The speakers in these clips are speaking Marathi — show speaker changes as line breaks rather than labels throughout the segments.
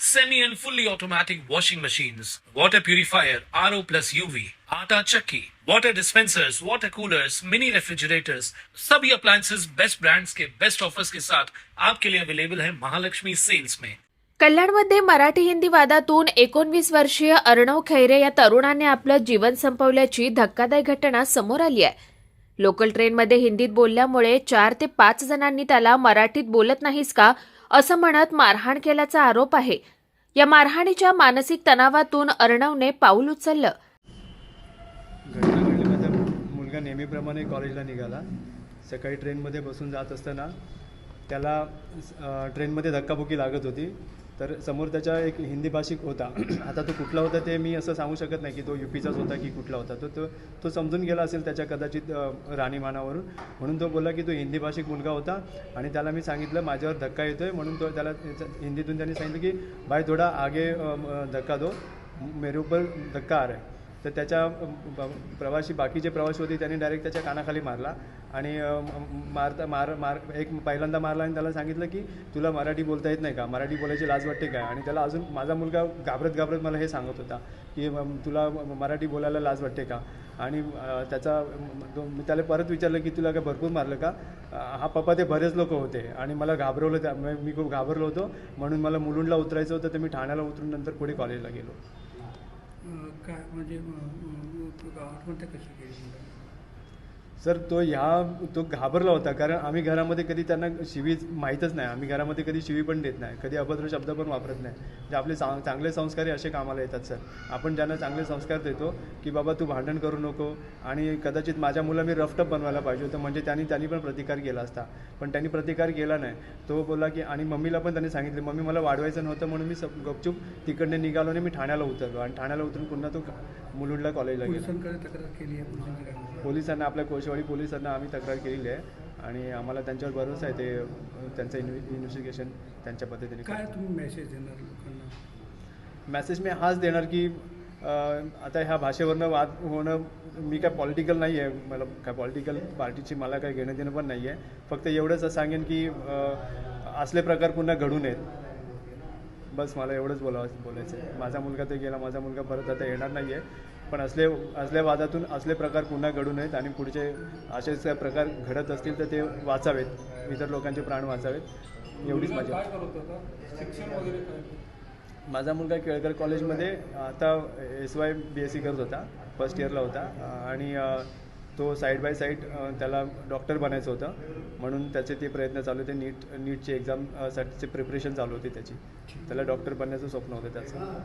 semi and fully automatic washing machines, water purifier, RO plus UV, आटा चक्की, water dispensers, water coolers, mini refrigerators, सभी appliances बेस्ट brands के बेस्ट ऑफर्स के साथ आपके लिए अवेलेबल है महालक्ष्मी सेल्स में
कल्याणमध्ये मराठी हिंदी वादातून एकोणवीस वर्षीय अर्णव खैरे या तरुणाने आपलं जीवन संपवल्याची धक्कादायक घटना समोर आली आहे. लोकल ट्रेनमध्ये हिंदीत बोलल्यामुळे चार ते पाच जणांनी त्याला मराठीत बोलत नाहीस का? असं म्हणत मारहाण केल्याचा आरोप आहे. या मारहाणीच्या मानसिक तणावातून अर्णवने पाऊल उचललं.
घटना घडली माझा मुलगा नेहमीप्रमाणे कॉलेजला निघाला. सकाळी ट्रेनमध्ये बसून जात असताना त्याला अ, ट्रेनमध्ये धक्काबुक्की लागत होती. तर समोर त्याच्या एक हिंदी भाषिक होता. आता तो कुठला होता ते मी असं सांगू शकत नाही की तो युपीचाच होता की कुठला होता. तो तो तो समजून गेला असेल त्याच्या कदाचित राणीमानावरून. म्हणून तो बोलला की तो हिंदी भाषिक मुलगा होता आणि त्याला मी सांगितलं माझ्यावर धक्का येतो आहे म्हणून तो त्याला हिंदीतून त्यांनी सांगितलं की भाई थोडा आगे धक्का दो. मेरे ऊपर धक्का आ रहा है. तर त्याच्या प्रवाशी प्रवासी बाकीचे प्रवासी होते त्यांनी डायरेक्ट त्याच्या कानाखाली मारला. आणि मारता मार मार एक पहिल्यांदा मारला आणि त्याला सांगितलं की तुला मराठी बोलता येत नाही का? मराठी बोलायची लाज वाटते काय आणि त्याला अजून माझा मुलगा घाबरत घाबरत मला हे सांगत होता की तुला मराठी बोलायला लाज वाटते का? आणि त्याचा तो- मी त्याला परत विचारलं की तुला काय भरपूर मारलं का? हा पप्पा ते बरेच लोक होते आणि मला घाबरवलं त्या मी खूप घाबरलो होतो. म्हणून मला मुलुंडला उतरायचं होतं तर मी ठाण्याला उतरून नंतर पुढे कॉलेजला गेलो.
काय म्हणजे अं, तू आत्महत्या कशी केली
सर तो ह्या तो घाबरला होता कारण आम्ही घरामध्ये कधी त्यांना शिवी माहीतच नाही. आम्ही घरामध्ये कधी शिवी पण देत नाही. कधी अभद्र शब्द पण वापरत नाही. म्हणजे आपले चा चांगले संस्कारही असे कामाला येतात सर. आपण ज्यांना चांगले संस्कार देतो की बाबा तू भांडण करू नको आणि कदाचित माझ्या मुलं मी रफटप बनवायला पाहिजे होतं म्हणजे त्यांनी त्यांनी पण प्रतिकार केला असता. पण त्यांनी प्रतिकार केला नाही. तो बोलला की आणि मम्मीला पण त्यांनी सांगितलं. मम्मी मला वाढवायचं नव्हतं म्हणून मी गपचूप तिकडनं निघालो आणि मी ठाण्याला उतरलो. आणि ठाण्याला उतरून पुन्हा तो मुलुंडला कॉलेजला गेला.
पोलिसांनी काय म्हणलं?
कोशवाडी पोलिसांना आम्ही तक्रार केलेली आहे आणि आम्हाला त्यांच्यावर भरोसा आहे ते त्यांचं इन्व्हे इन्व्हेस्टिगेशन त्यांच्या पद्धतीने
काय तुम्ही मेसेज देणार लोकांना?
मॅसेज मी हाच देणार की अ, आता ह्या भाषेवरनं वाद होणं मी काय पॉलिटिकल नाही आहे मला काय पॉलिटिकल पार्टीची मला काय घेणं देणं पण नाही आहे फक्त एवढंच सांगेन की अ, असले प्रकार पुन्हा घडू नयेत. बस मला एवढंच बोलावं बोलायचं आहे माझा मुलगा ते गेला माझा मुलगा परत आता येणार नाही आहे पण असले असल्या वादातून असले प्रकार पुन्हा घडू नयेत आणि पुढचे असेच प्रकार घडत असतील तर ते वाचावेत. इतर लोकांचे प्राण वाचावेत. एवढीच माझी माझा मुलगा केळकर कॉलेजमध्ये आता S Y B S C करत होता. फर्स्ट इयरला होता. आणि तो साईड बाय साईड त्याला डॉक्टर बनायचं होतं. म्हणून त्याचे ते प्रयत्न चालू होते. नीट नीटची एक्झाम साठीचे प्रिपरेशन चालू होती त्याची. त्याला डॉक्टर बनण्याचं स्वप्न होतं त्याचं.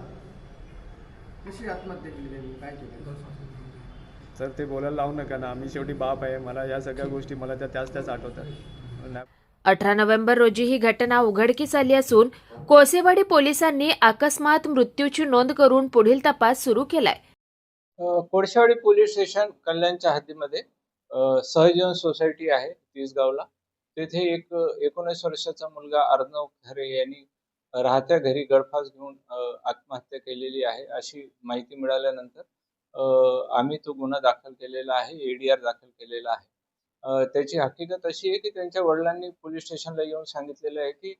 कशी आत्महत्या केली त्यांनी? काय केलं?
तर ते बोलायला लावू नका ना. आम्ही शेवटी बाप आहे. मला या सगळ्या गोष्टी मला त्या त्याच त्याच आठवतात.
अठरा नोव्हेंबर रोजी ही घटना उघडकीस आली असून कोळसेवाडी पोलिसांनी अकस्मात मृत्यूची नोंद करून पुढील तपास सुरू केलाय.
कोळशेवाडी पोलीस स्टेशन कल्याणच्या हद्दीमध्ये सहजीवन सोसायटी आहे तिसगावला. तेथे एक एकोणीस वर्षाचा मुलगा अर्णव खरे यांनी राहत्या घरी गळफास घेऊन आत्महत्या केलेली आहे अशी माहिती मिळाल्यानंतर आम्ही तो गुन्हा दाखल केलेला आहे एडीआर दाखल केलेला आहे. त्याची हकीकत अशी आहे की त्यांच्या वडिलांनी पोलीस स्टेशनला येऊन सांगितलेलं आहे की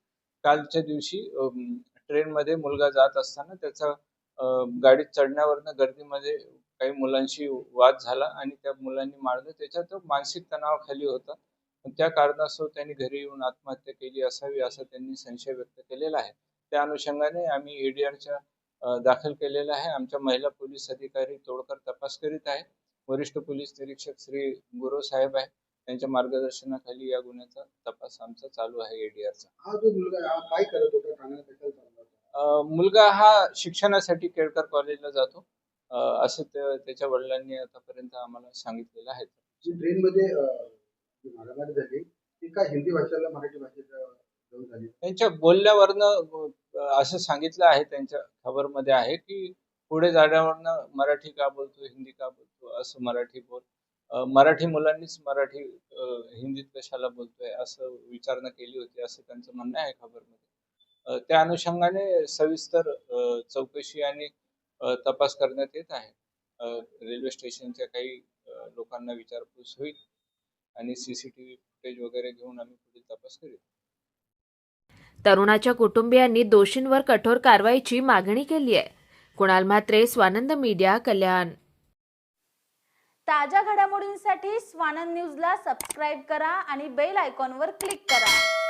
कालच्या दिवशी ट्रेनमध्ये मुलगा जात असताना त्याचा गाडीत चढण्यावरनं गर्दीमध्ये काही मुलांशी वाद झाला आणि त्या मुलांनी मारलं. त्याच्यात मानसिक तणावाखाली होता. त्या कारणास्तव त्यांनी घरी येऊन आत्महत्या केली असावी असा त्यांनी संशय व्यक्त केलेला आहे. त्या अनुषंगाने आम्ही एडीआरच्या दाखल केलेला आहे. आमच्या महिला पोलीस अधिकारी तोडकर तपास करीत आहे वरिष्ठ पोलीस निरीक्षक श्री गुरव साहेब आहे त्यांच्या मार्गदर्शनाखाली या गुन्ह्याचा तपास आमचा चालू आहे एडीआरचा
हा जो मुलगा हा काय करत होता?
मुलगा हा शिक्षणासाठी केळकर कॉलेजला जातो. असं त्या- त्याच्या वडिलांनी आतापर्यंत आम्हाला सांगितलेलं आहे.
ट्रेनमध्ये जी मारामारी झाली ती काय हिंदी भाषेला मराठी झाली?
त्यांच्या बोलण्यावरनं असं सांगितलं आहे त्यांच्या खबरमध्ये आहे की पुढे जाण्यावरनं मराठी का बोलतो हिंदी का बोलतो असं मराठी बोल मराठी मुलांनीच मराठी हिंदीत कशाला बोलतोय असं विचारणा केली होती असं त्यांचं म्हणणं आहे खबरमध्ये. त्या अनुषंगाने सविस्तर चौकशी आणि तपास करण्यात येत आहे. रेल्वे स्टेशनच्या काही लोकांना विचारपूस होईल. आणि सीसीटीव्ही फुटेज वगैरे घेऊन आम्ही पुढील तपास करू.
तरुणाच्या कुटुंबियांनी दोषींवर कठोर कारवाईची मागणी केली आहे. कुणाल म्हात्रे स्वानंद मीडिया कल्याण.
ताज्या घडामोडींसाठी स्वानंद न्यूजला सबस्क्राईब करा आणि बेल आयकॉनवर क्लिक करा.